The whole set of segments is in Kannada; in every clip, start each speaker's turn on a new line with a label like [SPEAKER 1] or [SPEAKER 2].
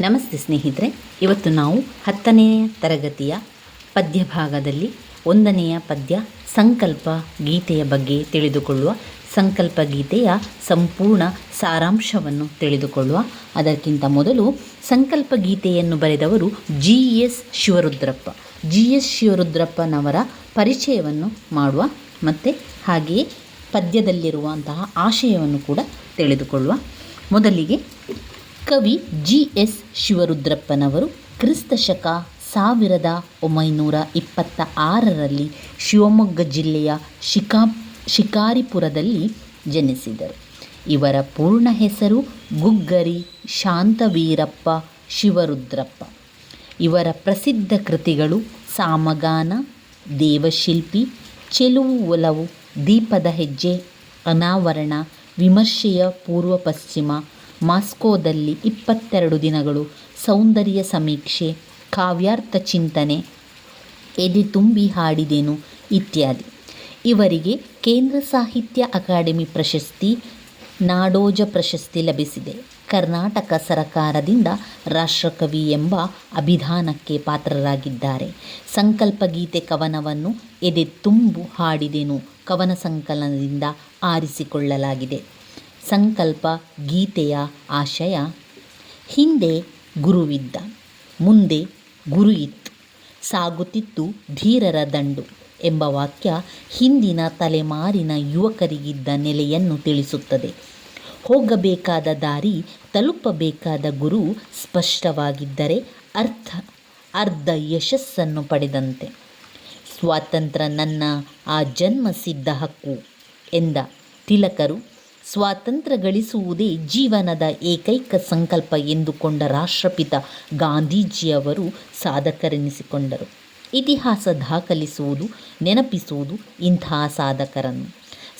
[SPEAKER 1] ನಮಸ್ತೆ ಸ್ನೇಹಿತರೆ, ಇವತ್ತು ನಾವು ಹತ್ತನೆಯ ತರಗತಿಯ ಪದ್ಯ ಭಾಗದಲ್ಲಿ ಒಂದನೆಯ ಪದ್ಯ ಸಂಕಲ್ಪ ಗೀತೆಯ ಬಗ್ಗೆ ತಿಳಿದುಕೊಳ್ಳುವ ಸಂಕಲ್ಪ ಗೀತೆಯ ಸಂಪೂರ್ಣ ಸಾರಾಂಶವನ್ನು ತಿಳಿದುಕೊಳ್ಳುವ. ಅದಕ್ಕಿಂತ ಮೊದಲು ಸಂಕಲ್ಪ ಗೀತೆಯನ್ನು ಬರೆದವರು G S Shivarudrappa. G S ಶಿವರುದ್ರಪ್ಪನವರ ಪರಿಚಯವನ್ನು ಮಾಡುವ ಮತ್ತು ಹಾಗೆಯೇ ಪದ್ಯದಲ್ಲಿರುವಂತಹ ಆಶಯವನ್ನು ಕೂಡ ತಿಳಿದುಕೊಳ್ಳುವ. ಮೊದಲಿಗೆ ಕವಿ ಜಿ ಎಸ್ ಶಿವರುದ್ರಪ್ಪನವರು ಕ್ರಿಸ್ತ ಶಕ ಸಾವಿರದ ಒಂಬೈನೂರ ಇಪ್ಪತ್ತ ಆರರಲ್ಲಿ ಶಿವಮೊಗ್ಗ ಜಿಲ್ಲೆಯ ಶಿಕಾ ಶಿಕಾರಿಪುರದಲ್ಲಿ ಜನಿಸಿದರು. ಇವರ ಪೂರ್ಣ ಹೆಸರು ಗುಗ್ಗರಿ ಶಾಂತವೀರಪ್ಪ ಶಿವರುದ್ರಪ್ಪ. ಇವರ ಪ್ರಸಿದ್ಧ ಕೃತಿಗಳು ಸಾಮಗಾನ, ದೇವಶಿಲ್ಪಿ, ಚೆಲುವು ಒಲವು, ದೀಪದ ಹೆಜ್ಜೆ, ಅನಾವರಣ, ವಿಮರ್ಶೆಯ ಪೂರ್ವ ಪಶ್ಚಿಮ ಮಾಸ್ಕೋದಲ್ಲಿ ಇಪ್ಪತ್ತೆರಡು ದಿನಗಳು ಸೌಂದರ್ಯ ಸಮೀಕ್ಷೆ, ಕಾವ್ಯಾರ್ಥ ಚಿಂತನೆ, ಎದೆ ತುಂಬಿ ಹಾಡಿದೆನು ಇತ್ಯಾದಿ. ಇವರಿಗೆ ಕೇಂದ್ರ ಸಾಹಿತ್ಯ ಅಕಾಡೆಮಿ ಪ್ರಶಸ್ತಿ, ನಾಡೋಜ ಪ್ರಶಸ್ತಿ ಲಭಿಸಿದೆ. ಕರ್ನಾಟಕ ಸರಕಾರದಿಂದ ರಾಷ್ಟ್ರಕವಿ ಎಂಬ ಅಭಿಧಾನಕ್ಕೆ ಪಾತ್ರರಾಗಿದ್ದಾರೆ. ಸಂಕಲ್ಪಗೀತೆ ಕವನವನ್ನು ಎದೆ ತುಂಬು ಹಾಡಿದೆನು ಕವನ ಸಂಕಲನದಿಂದ ಆರಿಸಿಕೊಳ್ಳಲಾಗಿದೆ. ಸಂಕಲ್ಪ, ಗೀತೆಯ ಆಶಯ. ಹಿಂದೆ ಗುರುವಿದ್ದ, ಮುಂದೆ ಗುರು ಇತ್ತು. ಸಾಗುತ್ತಿತ್ತು ಧೀರರ ದಂಡು ಎಂಬ ವಾಕ್ಯ ಹಿಂದಿನ ತಲೆಮಾರಿನ ಯುವಕರಿಗಿದ್ದ ನೆಲೆಯನ್ನು ತಿಳಿಸುತ್ತದೆ. ಹೋಗಬೇಕಾದ ದಾರಿ, ತಲುಪಬೇಕಾದ ಗುರು ಸ್ಪಷ್ಟವಾಗಿದ್ದರೆ ಅರ್ಥ, ಅರ್ಧ ಯಶಸ್ಸನ್ನು ಪಡೆದಂತೆ. ಸ್ವಾತಂತ್ರ್ಯ ನನ್ನ ಆ ಜನ್ಮ ಸಿದ್ಧ ಹಕ್ಕು ಎಂದ ತಿಲಕರು ಸ್ವಾತಂತ್ರ್ಯ ಗಳಿಸುವುದೇ ಜೀವನದ ಏಕೈಕ ಸಂಕಲ್ಪ ಎಂದುಕೊಂಡ ರಾಷ್ಟ್ರಪಿತ ಗಾಂಧೀಜಿಯವರು ಸಾಧಕರೆನಿಸಿಕೊಂಡರು. ಇತಿಹಾಸ ದಾಖಲಿಸುವುದು, ನೆನಪಿಸುವುದು ಇಂತಹ ಸಾಧಕರನ್ನು.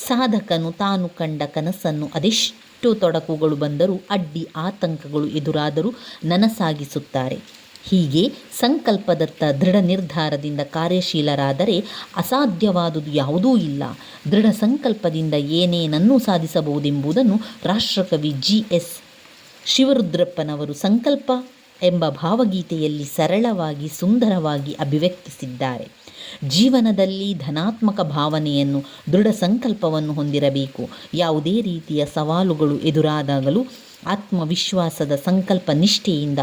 [SPEAKER 1] ಸಾಧಕನು ತಾನು ಕಂಡ ಕನಸನ್ನು ಅದೆಷ್ಟು ತೊಡಕುಗಳು ಬಂದರೂ ಅಡ್ಡಿ ಆತಂಕಗಳು ಎದುರಾದರೂ ನನಸಾಗಿಸುತ್ತಾರೆ. ಹೀಗೆ ಸಂಕಲ್ಪದತ್ತ ದೃಢ ನಿರ್ಧಾರದಿಂದ ಕಾರ್ಯಶೀಲರಾದರೆ ಅಸಾಧ್ಯವಾದುದು ಯಾವುದೂ ಇಲ್ಲ. ದೃಢ ಸಂಕಲ್ಪದಿಂದ ಏನೇನನ್ನೂ ಸಾಧಿಸಬಹುದೆಂಬುದನ್ನು ರಾಷ್ಟ್ರಕವಿ ಜಿ. ಎಸ್. ಶಿವರುದ್ರಪ್ಪನವರು ಸಂಕಲ್ಪ ಎಂಬ ಭಾವಗೀತೆಯಲ್ಲಿ ಸರಳವಾಗಿ ಸುಂದರವಾಗಿ ಅಭಿವ್ಯಕ್ತಿಸಿದ್ದಾರೆ. ಜೀವನದಲ್ಲಿ ಧನಾತ್ಮಕ ಭಾವನೆಯನ್ನು, ದೃಢ ಸಂಕಲ್ಪವನ್ನು ಹೊಂದಿರಬೇಕು. ಯಾವುದೇ ರೀತಿಯ ಸವಾಲುಗಳು ಎದುರಾದಾಗಲೂ ಆತ್ಮವಿಶ್ವಾಸದ ಸಂಕಲ್ಪ ನಿಷ್ಠೆಯಿಂದ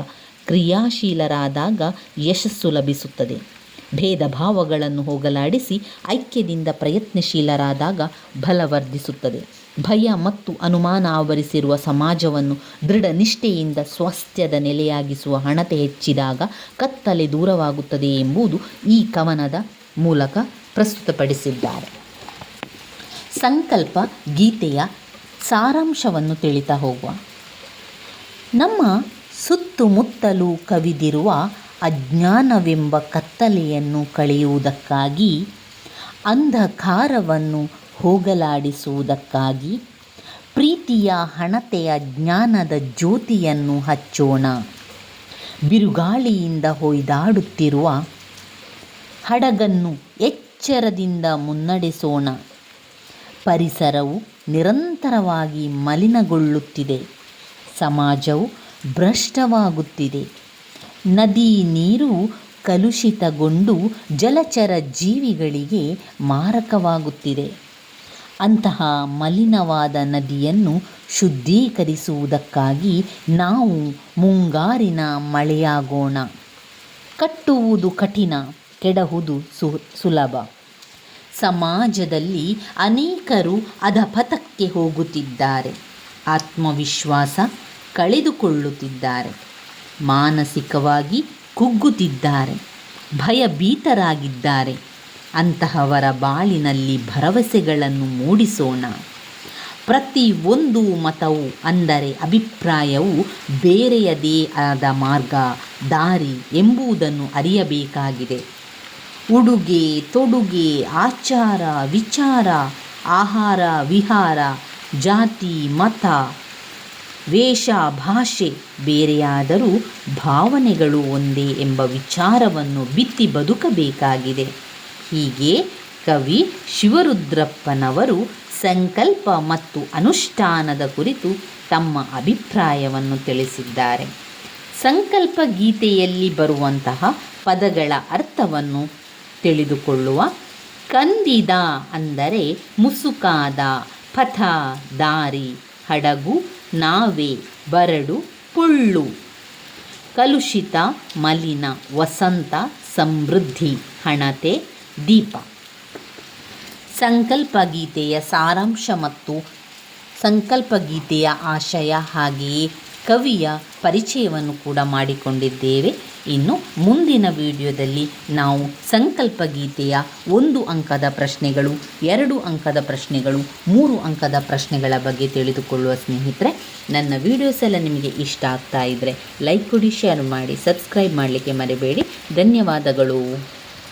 [SPEAKER 1] ಕ್ರಿಯಾಶೀಲರಾದಾಗ ಯಶಸ್ಸು ಲಭಿಸುತ್ತದೆ. ಭೇದ ಭಾವಗಳನ್ನು ಹೋಗಲಾಡಿಸಿ ಐಕ್ಯದಿಂದ ಪ್ರಯತ್ನಶೀಲರಾದಾಗ ಬಲವರ್ಧಿಸುತ್ತದೆ ಭಯ ಮತ್ತು ಅನುಮಾನ ಆವರಿಸಿರುವ ಸಮಾಜವನ್ನು ದೃಢ ನಿಷ್ಠೆಯಿಂದ ಸ್ವಾಸ್ಥ್ಯದ ನೆಲೆಯಾಗಿಸುವ ಹಣತೆ ಹೆಚ್ಚಿದಾಗ ಕತ್ತಲೆ ದೂರವಾಗುತ್ತದೆ ಎಂಬುದು ಈ ಕವನದ ಮೂಲಕ ಪ್ರಸ್ತುತಪಡಿಸಿದ್ದಾರೆ. ಸಂಕಲ್ಪ ಗೀತೆಯ ಸಾರಾಂಶವನ್ನು ತಿಳಿತಾ ಹೋಗುವ. ನಮ್ಮ ಸುತ್ತುಮುತ್ತಲೂ ಕವಿದಿರುವ ಅಜ್ಞಾನವೆಂಬ ಕತ್ತಲೆಯನ್ನು ಕಳೆಯುವುದಕ್ಕಾಗಿ, ಅಂಧಕಾರವನ್ನು ಹೋಗಲಾಡಿಸುವುದಕ್ಕಾಗಿ ಪ್ರೀತಿಯ ಹಣತೆಯ ಜ್ಞಾನದ ಜ್ಯೋತಿಯನ್ನು ಹಚ್ಚೋಣ. ಬಿರುಗಾಳಿಯಿಂದ ಹೊಯ್ದಾಡುತ್ತಿರುವ ಹಡಗನ್ನು ಎಚ್ಚರದಿಂದ ಮುನ್ನಡೆಸೋಣ. ಪರಿಸರವು ನಿರಂತರವಾಗಿ ಮಲಿನಗೊಳ್ಳುತ್ತಿದೆ. ಸಮಾಜವು ಭ್ರಷ್ಟವಾಗುತ್ತಿದೆ. ನದಿ ನೀರು ಕಲುಷಿತಗೊಂಡು ಜಲಚರ ಜೀವಿಗಳಿಗೆ ಮಾರಕವಾಗುತ್ತಿದೆ. ಅಂತಹ ಮಲಿನವಾದ ನದಿಯನ್ನು ಶುದ್ಧೀಕರಿಸುವುದಕ್ಕಾಗಿ ನಾವು ಮುಂಗಾರಿನ ಮಳೆಯಾಗೋಣ. ಕಟ್ಟುವುದು ಕಠಿಣ ಕೆಡಹುದು ಸು, ಸುಲಭ. ಸಮಾಜದಲ್ಲಿ ಅನೇಕರು ಅಧಪತಕ್ಕೆ ಹೋಗುತ್ತಿದ್ದಾರೆ. ಆತ್ಮವಿಶ್ವಾಸ ಕಳೆದುಕೊಳ್ಳುತ್ತಿದ್ದಾರೆ. ಮಾನಸಿಕವಾಗಿ ಕುಗ್ಗುತ್ತಿದ್ದಾರೆ. ಭಯಭೀತರಾಗಿದ್ದಾರೆ. ಅಂತಹವರ ಬಾಳಿನಲ್ಲಿ ಭರವಸೆಗಳನ್ನು ಮೂಡಿಸೋಣ. ಪ್ರತಿ ಒಂದು ಮತವು ಅಂದರೆ ಅಭಿಪ್ರಾಯವು ಬೇರೆಯದೇ ಆದ ಮಾರ್ಗ, ದಾರಿ ಎಂಬುದನ್ನು ಅರಿಯಬೇಕಾಗಿದೆ. ಉಡುಗೆ, ತೊಡುಗೆ, ಆಚಾರ, ವಿಚಾರ, ಆಹಾರ, ವಿಹಾರ, ಜಾತಿ, ಮತ ವೇಷ ಭಾಷೆ ಬೇರೆಯಾದರೂ ಭಾವನೆಗಳು ಒಂದೇ ಎಂಬ ವಿಚಾರವನ್ನು ಬಿತ್ತಿ ಬದುಕಬೇಕಾಗಿದೆ. ಹೀಗೆ ಕವಿ ಶಿವರುದ್ರಪ್ಪನವರು ಸಂಕಲ್ಪ ಮತ್ತು ಅನುಷ್ಠಾನದ ಕುರಿತು ತಮ್ಮ ಅಭಿಪ್ರಾಯವನ್ನು ತಿಳಿಸಿದ್ದಾರೆ. ಸಂಕಲ್ಪ ಗೀತೆಯಲ್ಲಿ ಬರುವಂತಹ ಪದಗಳ ಅರ್ಥವನ್ನು ತಿಳಿದುಕೊಳ್ಳುವ ಕಂದಿದ ಅಂದರೆ ಮುಸುಕಾದ, ಪಥ, ದಾರಿ, ಹಡಗು ನಾವೆ ಬರಡು ಪುಳ್ಳು. ಕಲುಷಿತ, ಮಲಿನ, ವಸಂತ, ಸಮೃದ್ಧಿ, ಹಣತೆ, ದೀಪ. ಸಂಕಲ್ಪ ಗೀತೆಯ ಸಾರಾಂಶ ಮತ್ತು ಸಂಕಲ್ಪ ಗೀತೆಯ ಆಶಯ ಹಾಗೆಯೇ ಕವಿಯ ಪರಿಚಯವನ್ನು ಕೂಡ ಮಾಡಿಕೊಂಡಿದ್ದೇವೆ. ಇನ್ನು ಮುಂದಿನ ವಿಡಿಯೋದಲ್ಲಿ ನಾವು ಸಂಕಲ್ಪ ಗೀತೆಯ ಒಂದು ಅಂಕದ ಪ್ರಶ್ನೆಗಳು, ಎರಡು ಅಂಕದ ಪ್ರಶ್ನೆಗಳು, ಮೂರು ಅಂಕದ ಪ್ರಶ್ನೆಗಳ ಬಗ್ಗೆ ತಿಳಿದುಕೊಳ್ಳುವ ಸ್ನೇಹಿತರೆ, ನನ್ನ ವಿಡಿಯೋಸ್ ಎಲ್ಲ ನಿಮಗೆ ಇಷ್ಟ ಆಗ್ತಾ ಇದ್ದರೆ ಲೈಕ್ ಕೊಡಿ, ಶೇರ್ ಮಾಡಿ, ಸಬ್ಸ್ಕ್ರೈಬ್ ಮಾಡಲಿಕ್ಕೆ ಮರಿಬೇಡಿ. ಧನ್ಯವಾದಗಳು.